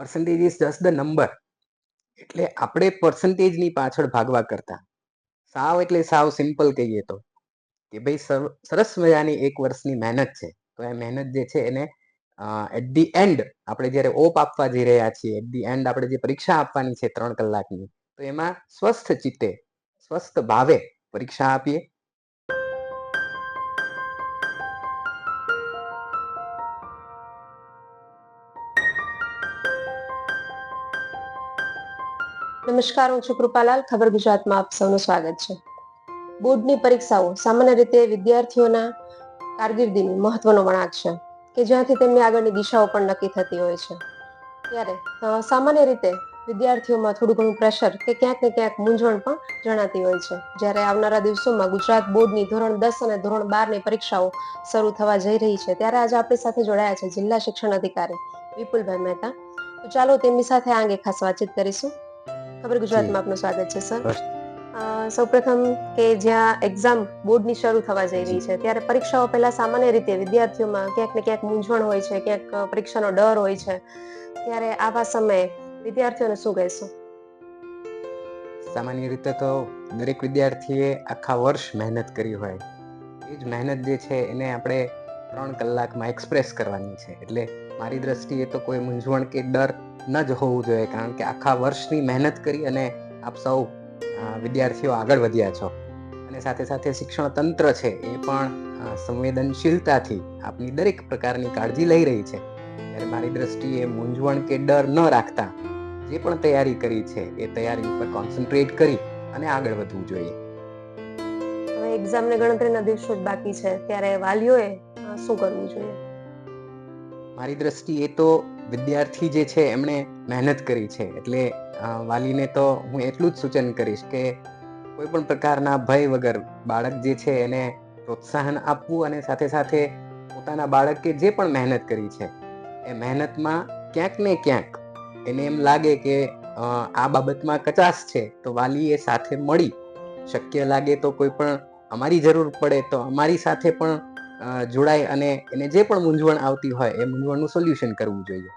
Percentage is just the number એટલે આપણે પર્સન્ટેજની પાછળ ભાગવા કરતા. સાવ એટલે સાવ સિમ્પલ કહીએ તો. કે ભાઈ સર- સરસ મજાની એક વર્ષની મહેનત છે. તો એ મહેનત જે છે એને એટ ધી એન્ડ આપણે જ્યારે ઓપ આપવા જઈ રહ્યા છીએ એટ ધી એન્ડ આપણે જે પરીક્ષા આપવાની છે ત્રણ કલાકની, તો એમાં સ્વસ્થ ચિત્તે, સ્વસ્થ ભાવે પરીક્ષા આપીએ. નમસ્કાર, હું છું કૃપાલાલ. ખબર ગુજરાતમાં આપ સૌનું સ્વાગત છે. બોર્ડની પરીક્ષાઓ સામાન્ય રીતે વિદ્યાર્થીઓના કારકિર્દીની મહત્વનો વળાંક છે કે જ્યાંથી તેમની આગળની દિશાઓ પણ નક્કી થતી હોય છે. ત્યારે સામાન્ય રીતે વિદ્યાર્થીઓમાં થોડું ઘણું પ્રેશર કે ક્યાંક ને ક્યાંક મૂંઝવણ પણ જણાતી હોય છે. જ્યારે આવનારા દિવસોમાં ગુજરાત બોર્ડની ધોરણ દસ અને ધોરણ બારની પરીક્ષાઓ શરૂ થવા જઈ રહી છે, ત્યારે આજે આપણી સાથે જોડાયા છે જિલ્લા શિક્ષણ અધિકારી વિપુલભાઈ મહેતા. તો ચાલો તેમની સાથે આ અંગે ખાસ વાતચીત કરીશું. ખબર ગુજરાતમાં આપનું સ્વાગત છે સર. સૌપ્રથમ કે જ્યાં એક્ઝામ બોર્ડની શરૂ થવા જઈ રહી છે ત્યારે પરીક્ષાઓ પહેલા સામાન્ય રીતે વિદ્યાર્થીઓમાં ક્યાંક ને ક્યાંક મૂંઝવણ હોય છે ક્યાંક પરીક્ષાનો ડર હોય છે. ત્યારે આવા સમયે વિદ્યાર્થીઓને શું કહેશો? સામાન્ય રીતે તો દરેક વિદ્યાર્થીએ આખા વર્ષ મહેનત કરી હોય. એ જ મહેનત જે છે એને આપણે ત્રણ કલાકમાં એક્સપ્રેસ કરવાની છે. એટલે મારી દ્રષ્ટિએ તો કોઈ મૂંઝવણ કે ડર ન જ હોવું જોઈએ કારણ કે આખા વર્ષની મહેનત કરી અને આપ સૌ વિદ્યાર્થીઓ આગળ વધ્યા છો. અને સાથે સાથે શિક્ષણ તંત્ર છે એ પણ સંવેદનશીલતાથી આપની દરેક પ્રકારની કાળજી લઈ રહી છે. ત્યારે મારી દ્રષ્ટિએ મૂંઝવણ કે ડર ન રાખતા જે પણ તૈયારી કરી છે એ તૈયારી ઉપર કોન્સન્ટ્રેટ કરી અને આગળ વધવું જોઈએ. હવે એક્ઝામને ગણતરીના દિવસો બાકી છે ત્યારે વાલીઓએ શું કરવું જોઈએ? મારી દ્રષ્ટિએ તો વિદ્યાર્થી જે છે, એમણે મહેનત કરી છે. એટલે વાલીને તો હું એટલું જ સૂચન કરીશ કે કોઈ પણ પ્રકારના ભય વગર બાળક જે છે, એને પ્રોત્સાહન આપવું અને સાથે સાથે પોતાના બાળકે જે પણ મહેનત કરી છે, એ મહેનતમાં ક્યાંક ને ક્યાંક એને એમ લાગે કે આ બાબતમાં કચાશ છે, તો વાલીએ સાથે મળી. શક્ય લાગે તો કોઈ પણ અમારી જરૂર પડે તો અમારી સાથે પણ જોડાય અને એને જે પણ મૂંઝવણ આવતી હોય, એ મૂંઝવણનું સોલ્યુશન કરવું જોઈએ.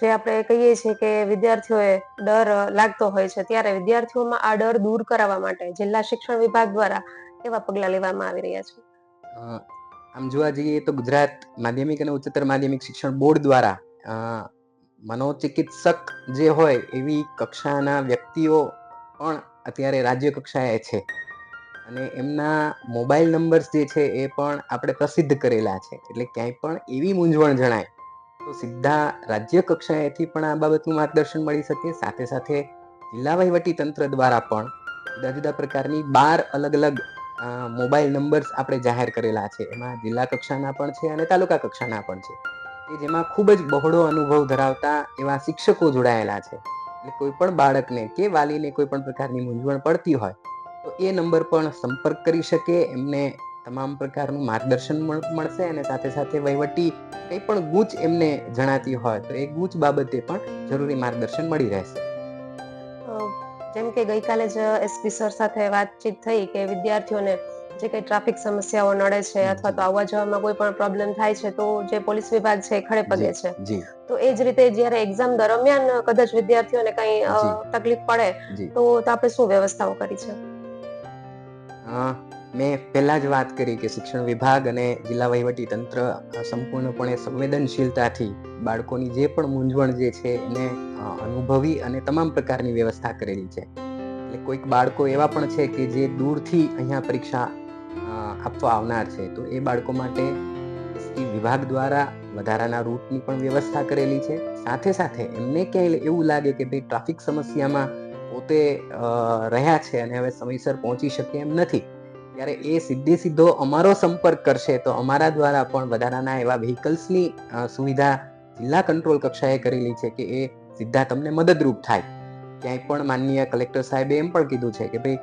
જે આપણે કહીએ છીએ કે વિદ્યાર્થીઓએ ડર લાગતો હોય છે, ત્યારે વિદ્યાર્થીઓમાં આ ડર દૂર કરાવવા માટે જિલ્લા શિક્ષણ વિભાગ દ્વારા કેવા પગલાં લેવામાં આવી રહ્યા છે? આમ જોવા જઈએ તો ગુજરાત માધ્યમિક અને ઉચ્ચતર માધ્યમિક શિક્ષણ બોર્ડ દ્વારા મનોચિકિત્સક જે હોય એવી કક્ષાના વ્યક્તિઓ પણ અત્યારે રાજ્ય કક્ષાએ છે. અને એમના મોબાઈલ નંબર્સ જે છે એ પણ આપણે પ્રસિદ્ધ કરેલા છે. એટલે ક્યાંય પણ એવી મૂંઝવણ જણાય તો સીધા રાજ્ય કક્ષાએથી પણ આ બાબતનું માર્ગદર્શન મળી શકે. સાથે સાથે જિલ્લા વહીવટી તંત્ર દ્વારા પણ જુદા જુદા પ્રકારની બાર અલગ અલગ મોબાઈલ નંબર્સ આપણે જાહેર કરેલા છે. એમાં જિલ્લા કક્ષાના પણ છે અને તાલુકા કક્ષાના પણ છે. કે જેમાં ખૂબ જ બહોળો અનુભવ ધરાવતા એવા શિક્ષકો જોડાયેલા છે. એટલે કોઈ પણ બાળકને કે વાલીને કોઈ પણ પ્રકારની મૂંઝવણ પડતી હોય, તો એ નંબર પણ સંપર્ક કરી શકે, એમને તમામ પ્રકારનું માર્ગદર્શન મળશે અને સાથે સાથે વહીવટી કંઈ પણ ગૂંચ એમને જણાતી હોય તો એ ગૂંચ બાબતે પણ જરૂરી માર્ગદર્શન મળી રહેશે. જેમ કે ગઈકાલે જ એસપી સર સાથે વાતચીત થઈ કે વિદ્યાર્થીઓને જે કંઈ ટ્રાફિક સમસ્યાઓ નડે છે અથવા તો આવવા જવામાં કોઈ પણ પ્રોબ્લેમ થાય છે તો જે પોલીસ વિભાગ છે એ ખડે પગે છે. તો એ જ રીતે જ્યારે એક્ઝામ દરમિયાન કદાચ વિદ્યાર્થીઓને કંઈ તકલીફ પડે તો આપણે શું વ્યવસ્થાઓ કરી છે? મેં પહેલા જ વાત કરી કે શિક્ષણ વિભાગ અને જિલ્લા વહીવટી તંત્ર સંપૂર્ણપણે સંવેદનશીલતાથી બાળકોની જે પણ મૂંઝવણ જે છે એને અનુભવી અને તમામ પ્રકારની વ્યવસ્થા કરેલી છે. એટલે કોઈક બાળકો એવા પણ છે કે જે દૂરથી અહીંયા પરીક્ષા આપવા આવનાર છે, તો એ બાળકો માટે એસટી વિભાગ દ્વારા વધારાના રૂટની પણ વ્યવસ્થા કરેલી છે. સાથે સાથે એમને ક્યાંય એવું લાગે કે ભાઈ ટ્રાફિક સમસ્યામાં પોતે રહ્યા છે અને હવે સમયસર પહોંચી શકે એમ નથી. ત્યારે એ સીધે સીધો અમારો સંપર્ક કરશે તો અમારા દ્વારા પણ વધારાના એવા વ્હીકલ્સની સુવિધા જિલ્લા કંટ્રોલ કક્ષાએ કરેલી છે કે એ સીધા તમને મદદરૂપ થાય. ક્યાંય પણ માનનીય કલેક્ટર સાહેબે એમ પણ કીધું છે કે ભાઈ,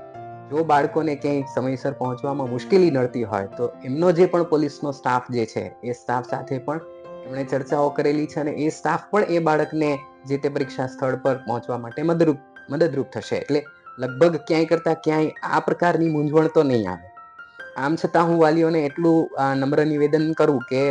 જો બાળકોને ક્યાંય સમયસર પહોંચવામાં મુશ્કેલી નડતી હોય, તો એમનો જે પણ પોલીસનો સ્ટાફ જે છે, એ સ્ટાફ સાથે પણ એમણે ચર્ચાઓ કરેલી છે અને એ સ્ટાફ પણ એ બાળકને જે તે પરીક્ષા સ્થળ પર પહોંચવા માટે મદદરૂપ મદદરૂપ થશે. એટલે લગભગ ક્યાંય કરતા ક્યાંય આ પ્રકારની મૂંઝવણ તો નહીં આવે. આમ છતાં હું વાલીઓને એટલું નમ્ર નિવેદન કરું કે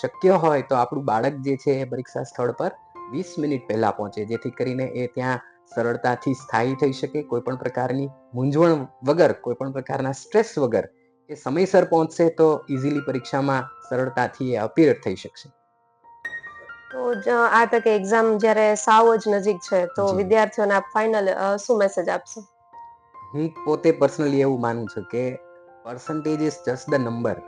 શક્ય હોય તો આપણું બાળક જે છે એ પરીક્ષા સ્થળ પર વીસ મિનિટ પહેલાં પહોંચે, જેથી કરીને એ ત્યાં સરળતાથી સ્થાયી થઈ શકે. કોઈ પણ પ્રકારની મૂંઝવણ વગર, કોઈ પણ પ્રકારના સ્ટ્રેસ વગર એ સમયસર પહોંચશે તો ઇઝીલી પરીક્ષામાં સરળતાથી એ અપીર થઈ શકશે. તો આ તકે એક્ઝામ જ્યારે સાવ જ નજીક છે તો વિદ્યાર્થીઓને આપ ફાઇનલ શું મેસેજ આપશો? હું પોતે પર્સનલી એવું માનું છું કે percentage is just the number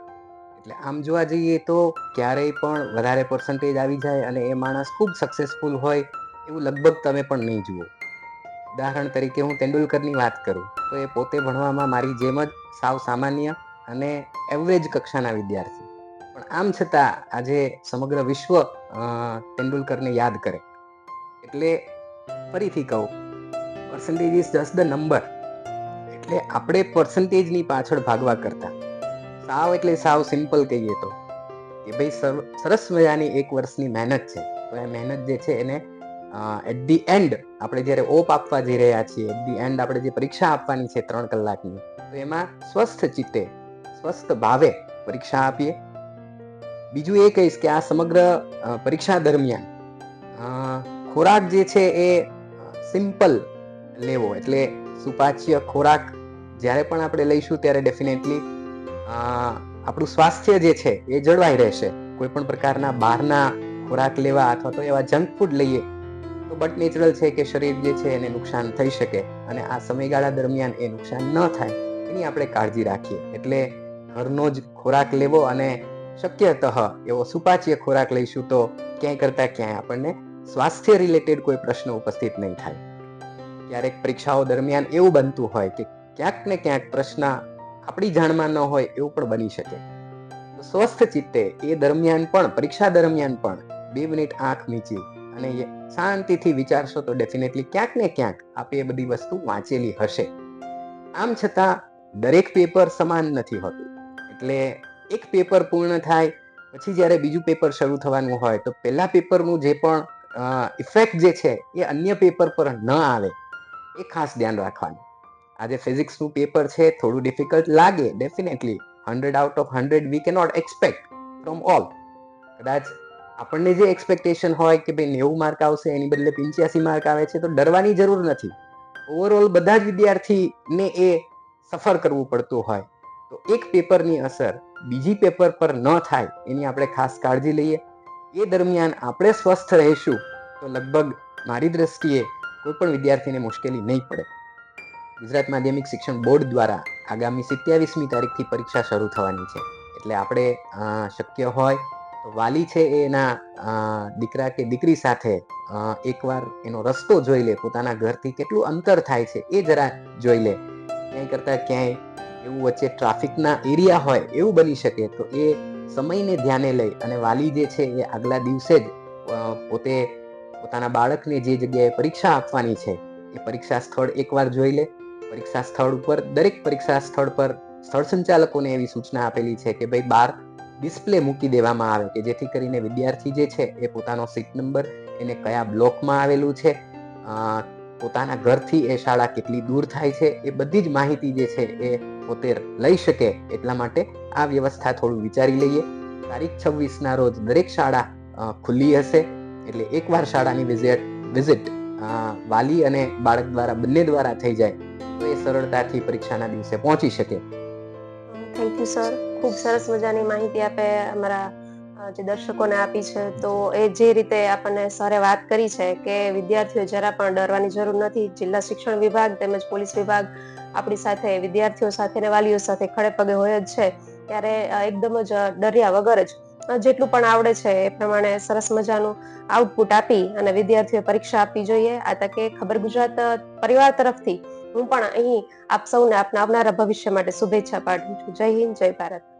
એટલે આમ જોવા જઈએ તો ક્યારેય પણ વધારે પર્સન્ટેજ આવી જાય અને એ માણસ ખૂબ સક્સેસફુલ હોય એવું લગભગ તમે પણ નહીં જુઓ. ઉદાહરણ તરીકે હું તેંડુલકરની વાત કરું તો એ પોતે ભણવામાં મારી જેમ જ સાવ સામાન્ય અને એવરેજ કક્ષાના વિદ્યાર્થી. પણ આમ છતાં આજે સમગ્ર વિશ્વ તેંડુલકરને યાદ કરે. એટલે ફરીથી કહું percentage is just the number એટલે આપણે પર્સન્ટેજની પાછળ ભાગવા કરતા. સાવ એટલે સાવ સિમ્પલ કહીએ તો, કે ભાઈ સરસ મજાની એક વર્ષની મહેનત છે. તો એ મહેનત જે છે એને એટ ધી એન્ડ આપણે જ્યારે ઓપ આપવા જઈ રહ્યા છીએ એટ ધી એન્ડ આપણે જે પરીક્ષા આપવાની છે ત્રણ કલાકની, તો એમાં સ્વસ્થ ચિત્તે, સ્વસ્થ ભાવે પરીક્ષા આપીએ. બીજું એ કહીશ કે આ સમગ્ર પરીક્ષા દરમિયાન ખોરાક જે છે એ સિમ્પલ લેવો એટલે સુપાચ્ય ખોરાક જ્યારે પણ આપણે લઈશું ત્યારે ડેફિનેટલી આપણું સ્વાસ્થ્ય જે છે એ જળવાઈ રહેશે. કોઈ પણ પ્રકારના બહારના ખોરાક લેવા અથવા તો એવા જંક ફૂડ લઈએ, તો બટ નેચરલ છે કે શરીર જે છે એને નુકસાન થઈ શકે અને આ સમયગાળા દરમિયાન એ નુકસાન ન થાય, એની આપણે કાળજી રાખીએ. એટલે ઘરનો જ ખોરાક લેવો અને શક્યતઃ એવો સુપાચ્ય ખોરાક લઈશું તો ક્યાંય કરતા ક્યાંય આપણને સ્વાસ્થ્ય રિલેટેડ કોઈ પ્રશ્ન ઉપસ્થિત નહીં થાય. ક્યારેક પરીક્ષાઓ દરમિયાન એવું બનતું હોય કે ક્યાંક ને ક્યાંક પ્રશ્ન આપણી જાણમાં ન હોય એવું પણ બની શકે. સ્વસ્થ ચિત્તે એ દરમિયાન પણ, પરીક્ષા દરમિયાન પણ બે મિનિટ આંખ મીચી અને શાંતિથી વિચારશો તો ડેફિનેટલી ક્યાંક ને ક્યાંક આપે એ બધી વસ્તુ વાંચેલી હશે. આમ છતાં દરેક પેપર સમાન નથી હોતું. એટલે એક પેપર પૂર્ણ થાય, પછી જ્યારે બીજું પેપર શરૂ થવાનું હોય, તો પહેલા પેપરનું જે પણ ઇફેક્ટ જે છે, એ અન્ય પેપર પર ન આવે. એ ખાસ ધ્યાન રાખવાનું. આજે ફિઝિક્સનું પેપર છે, થોડું ડિફિકલ્ટ લાગે definitely hundred out of hundred we cannot expect from all કદાચ આપણને જે એક્સપેક્ટેશન હોય કે ભાઈ નેવું માર્ક આવશે, એની બદલે પંચ્યાસી માર્ક આવે છે, તો ડરવાની જરૂર નથી. ઓવરઓલ બધા જ વિદ્યાર્થીને એ સફર કરવું પડતું હોય. તો એક પેપરની અસર બીજી પેપર પર ન થાય એની આપણે ખાસ કાળજી લઈએ. એ દરમિયાન આપણે સ્વસ્થ રહીશું તો લગભગ મારી દ્રષ્ટિએ કોઈ પણ વિદ્યાર્થીને મુશ્કેલી નહીં પડે. ગુજરાત માધ્યમિક શિક્ષણ બોર્ડ દ્વારા આગામી સિત્યાવીસમી તારીખથી પરીક્ષા શરૂ થવાની છે. એટલે આપણે શક્ય હોય તો વાલી છે એ એના દીકરા કે દીકરી સાથે એકવાર એનો રસ્તો જોઈ લે, પોતાના ઘરથી કેટલું અંતર થાય છે એ જરા જોઈ લે. ક્યાંય કરતાં ક્યાંય એવું વચ્ચે ટ્રાફિકના એરિયા હોય એવું બની શકે, તો એ સમયને ધ્યાને લઈ અને વાલી જે છે એ આગલા દિવસે જ પોતે પોતાના બાળકને જે જગ્યાએ પરીક્ષા આપવાની છે, એ પરીક્ષા સ્થળ એકવાર જોઈ લે. પરીક્ષા સ્થળ ઉપર, દરેક પરીક્ષા સ્થળ પર સ્થળ સંચાલકોને એવી સૂચના આપેલી છે કે ભાઈ બાર ડિસ્પ્લે મૂકી દેવામાં આવે કે જેથી કરીને વિદ્યાર્થી જે છે એ પોતાનો સીટ નંબર એને કયા બ્લોકમાં આવેલું છે પોતાના ઘરથી એ શાળા કેટલી દૂર થાય છે એ બધી જ માહિતી જે છે એ પોતે લઈ શકે એટલા માટે આ વ્યવસ્થા થોડું વિચારી લઈએ. તારીખ છવ્વીસના રોજ દરેક શાળા ખુલ્લી હશે. એટલે એકવાર શાળાની વિઝિટ વિઝિટ વાલી અને બાળક દ્વારા બંને દ્વારા થઈ જાય, તો એ સરળતાથી પરીક્ષાના દિવસે પહોંચી શકે. Thank you sir. ખૂબ સરસ મજાની માહિતી આપે અમારા જે દર્શકોને આપી છે, તો એ જે રીતે આપણને સરે વાત કરી છે કે વિદ્યાર્થીઓ જરા પણ ડરવાની જરૂર નથી. જિલ્લા શિક્ષણ વિભાગ તેમજ પોલીસ વિભાગ આપણી સાથે વિદ્યાર્થીઓ સાથે ને વાલીઓ સાથે ખડે પગે હોય જ છે. ત્યારે એકદમ જ ડર્યા વગર જ જેટલું પણ આવડે છે એ પ્રમાણે સરસ મજાનું આઉટપુટ આપી અને વિદ્યાર્થીઓ પરીક્ષા આપવી જોઈએ. આ તકે ખબર ગુજરાત પરિવાર તરફથી હું પણ અહીં આપ સૌને આપના આવનારા ભવિષ્ય માટે શુભેચ્છા પાઠવું છું. જય હિન્દ, જય ભારત.